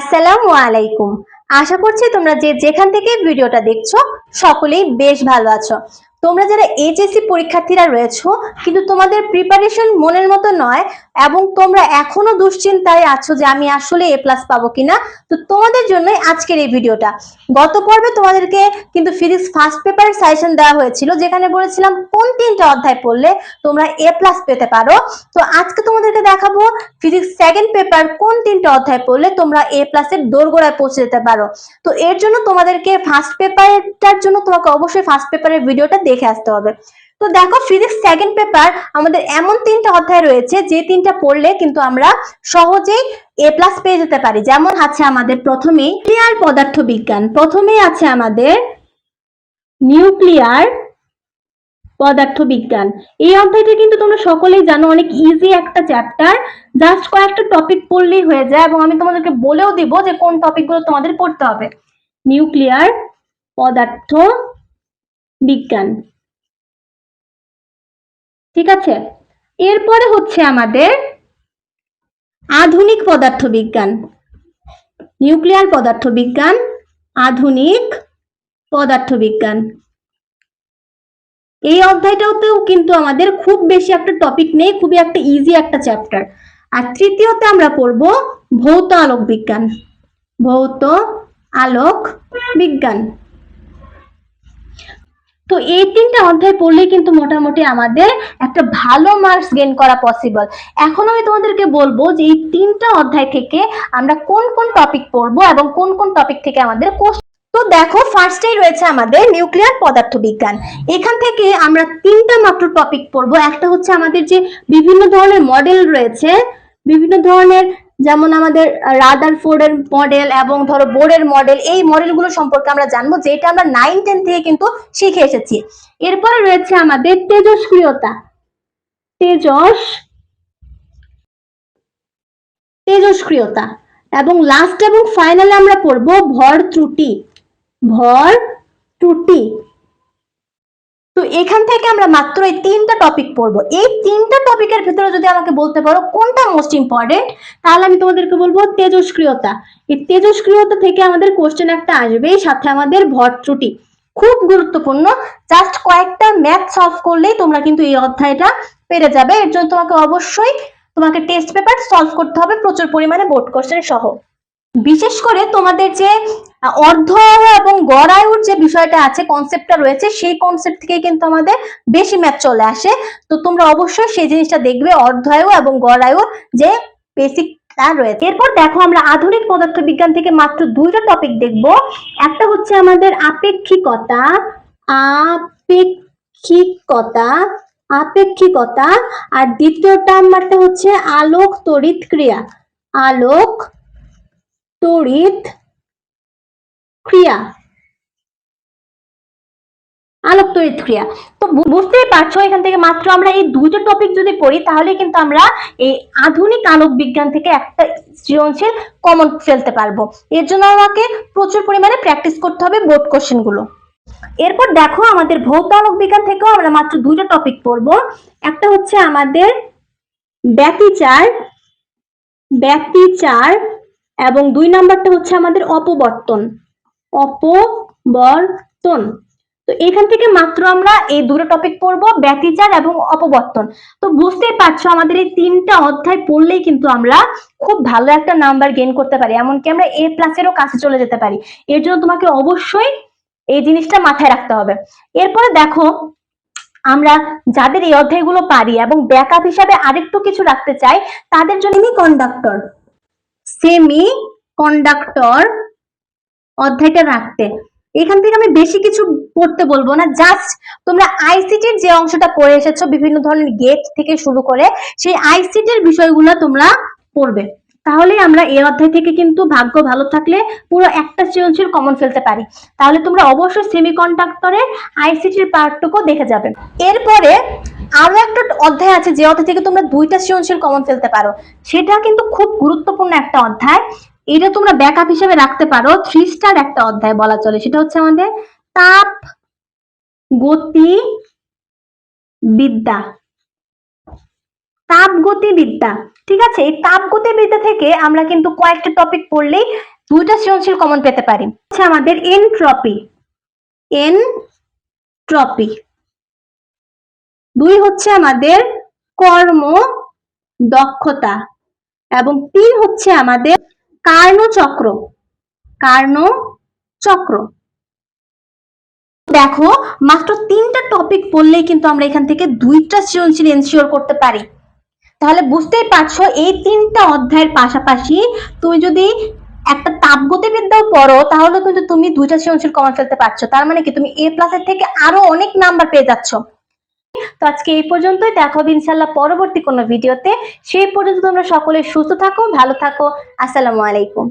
আসসালামু আলাইকুম। আশা করছি তোমরা যে যেখান থেকে ভিডিওটা দেখছ সকলেই বেশ ভালো আছো। তোমরা যারা এইচএসসি পরীক্ষার্থীরা রয়েছো, কিন্তু তোমাদের প্রিপারেশন মনের মতো নয় এবং তোমরা এখনও দুশ্চিন্তায় আছো যে আমি আসলে এ প্লাস পাবো কিনা, তো তোমাদের জন্যই আজকের এই ভিডিওটা। গত পর্বে তোমাদেরকে কিন্তু ফিজিক্স ফার্স্ট পেপারের সাজেশন দেওয়া হয়েছিল, যেখানে বলেছিলাম কোন তিনটা অধ্যায় পড়লে তোমরা এ প্লাস পেতে পারো। তো আজকে তোমাদেরকে দেখাবো ফিজিক্স সেকেন্ড পেপার কোন তিনটা অধ্যায় পড়লে তোমরা এ প্লাসের দোরগোড়ায় পৌঁছে যেতে পারো। তো এর জন্য তোমাদেরকে ফার্স্ট পেপারটার জন্য তোমাকে অবশ্যই ফার্স্ট পেপারের ভিডিওটা দেখে আসতে হবে। তো দেখো ফিজিক্স সেকেন্ড পেপার আমাদের এমন তিনটা অধ্যায় রয়েছে, যে তিনটা পড়লে কিন্তু আমরা সহজেই এ প্লাস পেয়ে যেতে পারি। যেমন আছে আমাদের প্রথমেই নিউক্লিয়ার পদার্থ বিজ্ঞান প্রথমেই আছে আমাদের নিউক্লিয়ার পদার্থ বিজ্ঞান এই অধ্যায়টা কিন্তু তোমরা সকলেই জানো, অনেক ইজি একটা চ্যাপ্টার জাস্ট কয়েকটা টপিক পড়লেই হয়ে যায় এবং আমি তোমাদেরকে বলেও দিব যে কোন টপিকগুলো তোমাদের পড়তে হবে। নিউক্লিয়ার পদার্থ বিজ্ঞান। ঠিক আছে? এরপরে হচ্ছে আমাদের আধুনিক পদার্থ বিজ্ঞান নিউক্লিয়ার পদার্থ বিজ্ঞান আধুনিক পদার্থ বিজ্ঞান এই অধ্যায়টাতেও কিন্তু আমাদের খুব বেশি একটা টপিক নেই, খুবই একটা ইজি একটা চ্যাপ্টার আর তৃতীয়তে আমরা পড়ব ভৌত আলোক বিজ্ঞান। ভৌত আলোক বিজ্ঞান। তো এই তিনটা অধ্যায় পড়লেই কিন্তু মোটামুটি আমাদের একটা ভালো মার্কস গেন করা পসিবল এখন আমি তোমাদেরকে বলব যে এই তিনটা অধ্যায় থেকে আমরা কোন কোন টপিক পড়ব এবং কোন কোন টপিক থেকে আমাদের কোশ্চেন তো দেখো ফার্স্টেই রয়েছে আমাদের নিউক্লিয়ার পদার্থ বিজ্ঞান এখান থেকে আমরা তিনটা মাত্র টপিক পড়ব। একটা হচ্ছে আমাদের যে বিভিন্ন ধরনের মডেল রয়েছে, বিভিন্ন ধরনের যেমন আমাদের রাদার ফোর্ডের মডেল এবং ধরো বোর্ডের মডেল এই মডেলগুলো সম্পর্কে আমরা জানব, যেটা আমরা নাইন টেন থেকে কিন্তু শিখে এসেছি। এরপরে রয়েছে আমাদের তেজস্ক্রিয়তা। তেজস, তেজস্ক্রিয়তা। এবং লাস্ট এবং ফাইনালে আমরা পড়ব ভর ত্রুটি। ভর ত্রুটি। তো এখান থেকে আমরা মাত্র এই তিনটা টপিক পড়ব। এই তিনটা টপিকের ভিতরে যদি আমাকে বলতে পারো কোনটা মোস্ট ইম্পর্টেন্ট তাহলে আমি তোমাদেরকে বলব তেজস্ক্রিয়তা। এই তেজস্ক্রিয়তা থেকে আমাদের কোশ্চেন একটা আসবে সাথে আমাদের ভর ত্রুটি। খুব গুরুত্বপূর্ণ। জাস্ট কয়েকটা ম্যাথ সলভ করলেই তোমরা কিন্তু এই অধ্যায়টা পেরে যাবে। এর জন্য তোমাকে অবশ্যই তোমাকে টেস্ট পেপার সলভ করতে হবে। প্রচুর পরিমাণে বোর্ড কোশ্চেন সহ। বিশেষ করে তোমাদের যে অর্ধ এবং গড় আয়ুর যে বিষয়টা আছে কনসেপ্টটা রয়েছে, সেই কনসেপ্ট থেকে কিন্তু আমাদের বেশি ম্যাপ চলে আসে। তো তোমরা অবশ্যই সেই জিনিসটা দেখবে অর্ধ আয়ু এবং গড় আয়ুর যে বেসিক রয়েছে। এরপর দেখো আমরা আধুনিক পদার্থ বিজ্ঞান থেকে মাত্র দুইটা টপিক দেখব। একটা হচ্ছে আমাদের আপেক্ষিকতা আপেক্ষিকতা আপেক্ষিকতা, আর দ্বিতীয়টা নাম্বারটা হচ্ছে আলোক তড়িৎ ক্রিয়া। আলোক তড়িৎ ক্রিয়া। আলোক তড়িৎ ক্রিয়া। তো বুঝতেই পারছ, এখান থেকে মাত্র আমরা এই দুটো টপিক যদি পড়ি, তাহলে কিন্তু আমরা এই আধুনিক আলোক বিজ্ঞান থেকে একটা সৃজনশীল কমন ফেলতে পারব। এর জন্য আমাকে প্রচুর পরিমাণে প্র্যাকটিস করতে হবে বোর্ড কোশ্চেনগুলো। এরপর দেখো, আমাদের ভৌত আলোক বিজ্ঞান থেকেও আমরা মাত্র দুটো টপিক পড়ব। একটা হচ্ছে আমাদের ব্যতিচার ব্যতিচার এবং দুই নাম্বারটা হচ্ছে আমাদের অপবর্তন। অপবর্তন। তো এখান থেকে মাত্র আমরা এই দুটো টপিক পড়ব, ব্যতিচার এবং অপবর্তন। তো বুঝতেই পারছ আমাদের এই তিনটা অধ্যায় পড়লেই কিন্তু আমরা খুব ভালো একটা নাম্বার গেইন করতে পারি, এমনকি আমরা এ প্লাসেরও কাছে চলে যেতে পারি। এর জন্য তোমাকে অবশ্যই এই জিনিসটা মাথায় রাখতে হবে। এরপরে দেখো, আমরা যাদের এই অধ্যায়গুলো পারি এবং ব্যাকআপ হিসাবে আরেকটু কিছু রাখতে চাই, তাদের জন্য কন্ডাক্টর সেমি কন্ডাক্টর অধ্যায়টা রাখতে। এখান থেকে আমি বেশি কিছু পড়তে বলব না জাস্ট তোমরা আইসিটির যে অংশটা পড়ে এসেছ, বিভিন্ন ধরনের গেট থেকে শুরু করে, সেই আইসিটির বিষয়গুলো তোমরা পড়বে। তাহলে আমরা এই অধ্যায় থেকে কিন্তু ভাগ্য ভালো থাকলে পুরো একটা সৃজনশীল কমন ফেলতে পারি। তাহলে তোমরা অবশ্যই সেমি কন্ডাক্টরের আইসিটির পার্টটুকু দেখে যাবে। এরপরে আরও একটা অধ্যায় আছে, যে অধ্যায় থেকে তোমরা দুইটা সৃজনশীল কমন ফেলতে পারো। সেটা কিন্তু খুব গুরুত্বপূর্ণ একটা অধ্যায়। এটা তোমরা ব্যাকআপ হিসেবে রাখতে পারো থ্রি স্টার একটা অধ্যায় বলা চলে। সেটা হচ্ছে আমাদের তাপ, গতি, বিদ্যা। তাপগতিবিদ্যা, ঠিক আছে? এই তাপগতিবিদ্যা থেকে আমরা কিন্তু কয়েকটা টপিক পড়লেই দুইটা সৃজনশীল কমন পেতে পারি। হচ্ছে আমাদের এনট্রপি এনট্রপি দুই হচ্ছে আমাদের কর্ম দক্ষতা এবং তিন হচ্ছে আমাদের কার্ণ চক্র কার্ণচক্র কার্ণচক্র। দেখো, মাত্র তিনটা টপিক পড়লেই কিন্তু আমরা এখান থেকে দুইটা সৃজনশীল এনশিওর করতে পারি। তাহলে বুঝতেই পারছ, এই তিনটা অধ্যায়ের পাশাপাশি তুমি যদি একটা তাপগতিবিদ্যাও পড়ো, তাহলে কিন্তু তুমি দুইটা সৃজনশীল কমন ফেলতে পারছ। তার মানে কি, তুমি এ প্লাসের থেকে আরও অনেক নাম্বার পেয়ে যাচ্ছ। তো আজকে এই পর্যন্তই। দেখো ইনশাল্লাহ পরবর্তী কোনো ভিডিওতে সেই পর্যন্ত তোমরা সকলে সুস্থ থাকো, ভালো থাকো। আসসালামু আলাইকুম।